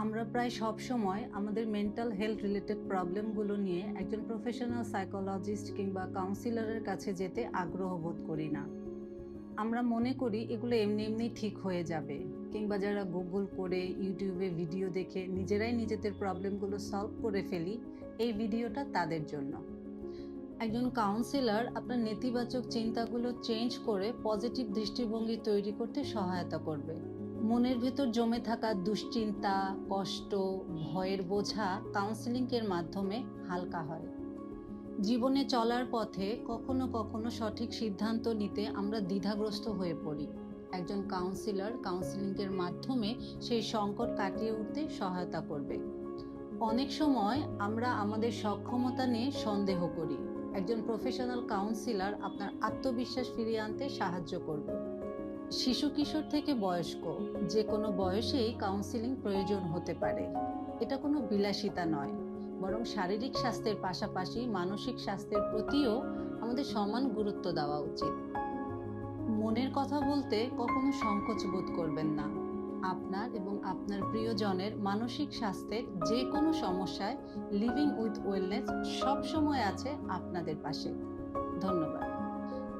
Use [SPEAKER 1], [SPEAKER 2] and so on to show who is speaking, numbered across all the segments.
[SPEAKER 1] আমরা প্রায় সব সময় আমাদের মেন্টাল হেলথ রিলেটেড প্রবলেমগুলো নিয়ে একজন প্রফেশনাল সাইকোলজিস্ট কিংবা কাউন্সিলরের কাছে যেতে আগ্রহ বোধ করি না। আমরা মনে করি এগুলো এমনি এমনি ঠিক হয়ে যাবে কিংবা যারা গুগল করে ইউটিউবে ভিডিও দেখে নিজেরাই নিজেদের প্রবলেমগুলো সলভ করে ফেলি এই ভিডিওটা তাদের জন্য। একজন কাউন্সিলর আপনার নেতিবাচক চিন্তাগুলো চেঞ্জ করে পজিটিভ দৃষ্টিভঙ্গি তৈরি করতে সহায়তা করবে। মনের ভেতর জমে থাকা দুশ্চিন্তা, কষ্ট, ভয়ের বোঝা কাউন্সিলিং এর মাধ্যমে হালকা হয়। জীবনে চলার পথে কখনো কখনো সঠিক সিদ্ধান্ত নিতে আমরা দ্বিধাগ্রস্ত হয়ে পড়ি। একজন কাউন্সিলর কাউন্সিলিং এর মাধ্যমে সেই সংকট কাটিয়ে উঠতে সহায়তা করবে। অনেক সময় আমরা আমাদের সক্ষমতা নিয়ে সন্দেহ করি। একজন প্রফেশনাল কাউন্সিলর আপনার আত্মবিশ্বাস ফিরিয়ে আনতে সাহায্য করবে। শিশু কিশোর থেকে বয়স্ক, যে কোনো বয়সেই কাউন্সিলিং প্রয়োজন হতে পারে। এটা কোনো বিলাসিতা নয়। বরং শারীরিক স্বাস্থ্যের পাশাপাশি মানসিক স্বাস্থ্যের প্রতিও আমাদের সমান গুরুত্ব দেওয়া উচিত। মনের কথা বলতে কখনো সংকোচ বোধ করবেন না। আপনার এবং আপনার প্রিয়জনের মানসিক স্বাস্থ্যের যে কোনো সমস্যায় লিভিং উইথ ওয়েলনেস সব সময় আছে আপনাদের পাশে। ধন্যবাদ।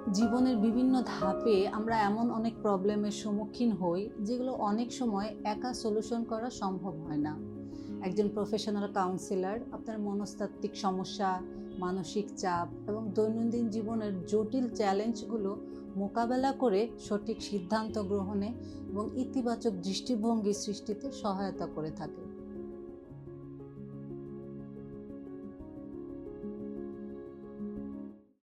[SPEAKER 1] জীবনের বিভিন্ন ধাপে আমরা এমন অনেক প্রবলেমের সম্মুখীন হই, যেগুলো অনেক সময় একা সলিউশন করা সম্ভব হয় না। একজন প্রফেশনাল কাউন্সিলর আপনার মনস্তাত্ত্বিক সমস্যা, মানসিক চাপ এবং দৈনন্দিন জীবনের জটিল চ্যালেঞ্জগুলো মোকাবেলা করে সঠিক সিদ্ধান্ত গ্রহণে এবং ইতিবাচক দৃষ্টিভঙ্গি সৃষ্টিতে সহায়তা করে থাকে।